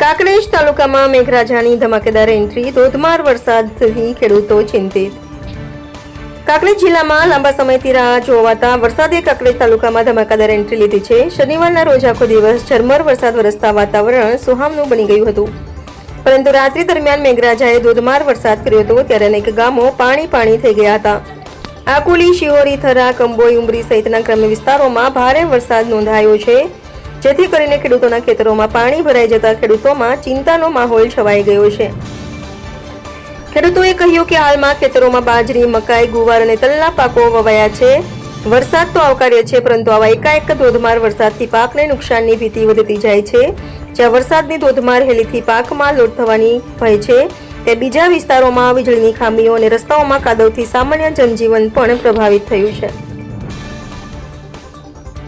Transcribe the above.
કાંકરેજ તાલુકામાં મેઘરાજાની ધમાકેદાર એન્ટ્રી, ધોધમાર વરસાદથી ખેડૂતો ચિંતિત. કાંકરેજ જિલ્લામાં લાંબા સમયથી રાહ જોવાતા વરસાદે કાંકરેજ તાલુકામાં ધમાકેદાર એન્ટ્રી લીધી છે. શનિવારના રોજ આખો દિવસ ઝરમર વરસાદ વરસતા વાતાવરણ સુહામનું બની ગયું હતું. પરંતુ રાત્રિ દરમિયાન મેઘરાજાએ ધોધમાર વરસાદ કર્યો હતો ત્યારે અનેક ગામો પાણી પાણી થઈ ગયા હતા. આકુલી શિહોરી થરા, કંબોઈ, ઉમરી સહિતના ગ્રામ્ય વિસ્તારોમાં ભારે વરસાદ નોંધાયો છે. જેથી કરીને ખેડૂતોના ખેતરોમાં પાણી ભરાઈ જતા ખેડૂતોમાં ચિંતાનો માહોલ છવાઈ ગયો છે. ખેડૂતોએ કહ્યું કે હાલમાં ખેતરોમાં બાજરી, મકાઈ, ગુવાર અને તલના પાકો વવાયા છે. વરસાદ તો આવકાર્ય છે, પરંતુ આવા એકાએક ધોધમાર વરસાદથી પાકને નુકસાનની ભીતિ વધતી જાય છે. જ્યાં વરસાદની ધોધમાર હેલીથી પાકમાં લોટ થવાની ભય છે, તે બીજા વિસ્તારોમાં વીજળીની ખામીઓ અને રસ્તાઓમાં કાદવથી સામાન્ય જનજીવન પણ પ્રભાવિત થયું છે.